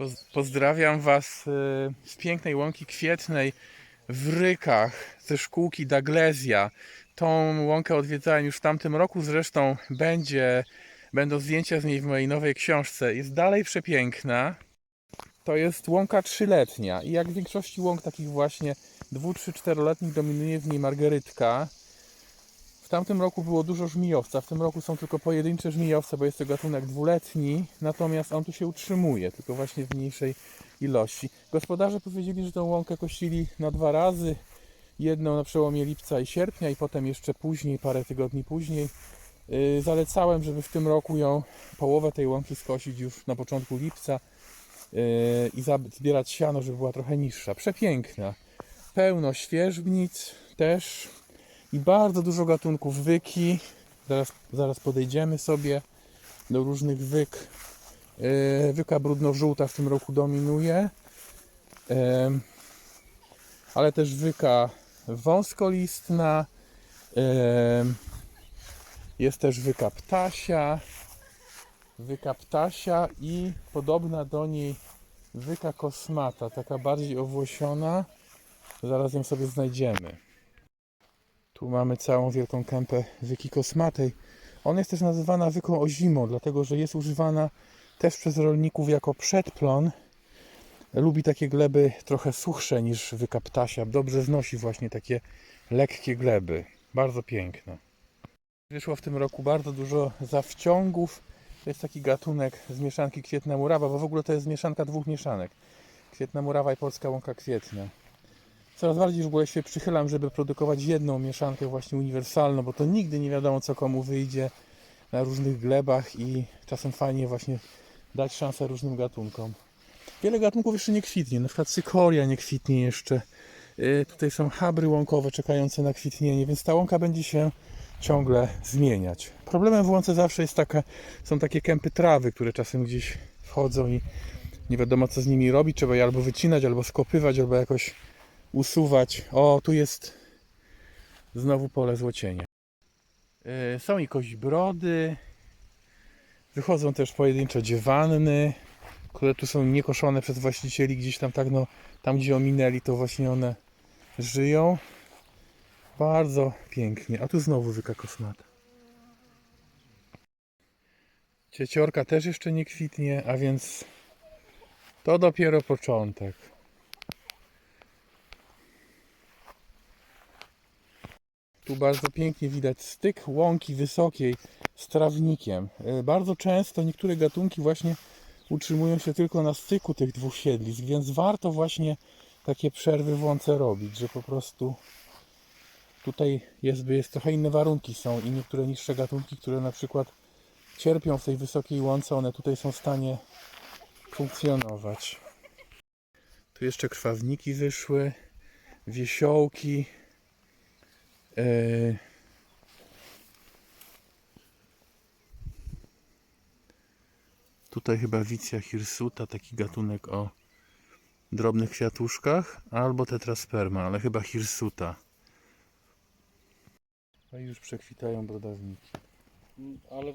Poz- Pozdrawiam Was y, z pięknej łąki kwietnej w Rykach ze szkółki Daglesia. Tą łąkę odwiedzałem już w tamtym roku, zresztą będzie, będą zdjęcia z niej w mojej nowej książce. Jest dalej przepiękna. To jest łąka trzyletnia i jak w większości łąk takich właśnie dwu, trzy, czteroletnich dominuje w niej margerytka. Tamtym roku było dużo żmijowca, w tym roku są tylko pojedyncze żmijowce, bo jest to gatunek dwuletni, natomiast on tu się utrzymuje, tylko właśnie w mniejszej ilości. Gospodarze powiedzieli, że tą łąkę kościli na dwa razy, jedną na przełomie lipca i sierpnia i potem jeszcze później, parę tygodni później. Yy, Zalecałem, żeby w tym roku ją, połowę tej łąki skosić już na początku lipca yy, i zbierać siano, żeby była trochę niższa. Przepiękna. Pełno świeżbnic też i bardzo dużo gatunków wyki. Zaraz, zaraz podejdziemy sobie do różnych wyk. Yy, Wyka brudno-żółta w tym roku dominuje, Em, ale też wyka wąskolistna. em, Jest też wyka ptasia, wyka ptasia i podobna do niej wyka kosmata, taka bardziej owłosiona. Zaraz ją sobie znajdziemy. Tu mamy całą wielką kępę wyki kosmatej. Ona jest też nazywana wyką ozimą, dlatego że jest używana też przez rolników jako przedplon. Lubi takie gleby trochę suchsze niż wyka ptasia. Dobrze znosi właśnie takie lekkie gleby. Bardzo piękne. Wyszło w tym roku bardzo dużo zawciągów. To jest taki gatunek z mieszanki kwietna murawa, bo w ogóle to jest mieszanka dwóch mieszanek. Kwietna murawa i polska łąka kwietnia. Coraz bardziej ogóle się przychylam, żeby produkować jedną mieszankę właśnie uniwersalną, bo to nigdy nie wiadomo co komu wyjdzie na różnych glebach i czasem fajnie właśnie dać szansę różnym gatunkom. Wiele gatunków jeszcze nie kwitnie, na przykład cykoria nie kwitnie jeszcze. Yy, Tutaj są habry łąkowe czekające na kwitnienie, więc ta łąka będzie się ciągle zmieniać. Problemem w łące zawsze jest taka, są takie kępy trawy, które czasem gdzieś wchodzą i nie wiadomo co z nimi robić. Trzeba je albo wycinać, albo skopywać, albo jakoś usuwać. O, tu jest znowu pole złocienia. Yy, Są i koźbrody. Wychodzą też pojedyncze dziewanny, które tu są niekoszone przez właścicieli gdzieś tam tak, no, tam gdzie ominęli, to właśnie one żyją. Bardzo pięknie. A tu znowu wyka kosmata. Cieciorka też jeszcze nie kwitnie, a więc to dopiero początek. Tu bardzo pięknie widać styk łąki wysokiej z trawnikiem. E, Bardzo często niektóre gatunki właśnie utrzymują się tylko na styku tych dwóch siedlisk, więc warto właśnie takie przerwy w łące robić, że po prostu tutaj jest, jest trochę inne warunki są i niektóre niższe gatunki, które na przykład cierpią w tej wysokiej łące, one tutaj są w stanie funkcjonować. Tu jeszcze krwawniki wyszły, wiesiołki. Yy. Tutaj chyba Vicia hirsuta, taki gatunek o drobnych kwiatuszkach, albo tetrasperma, ale chyba hirsuta. No i już przekwitają brodawniki. Ale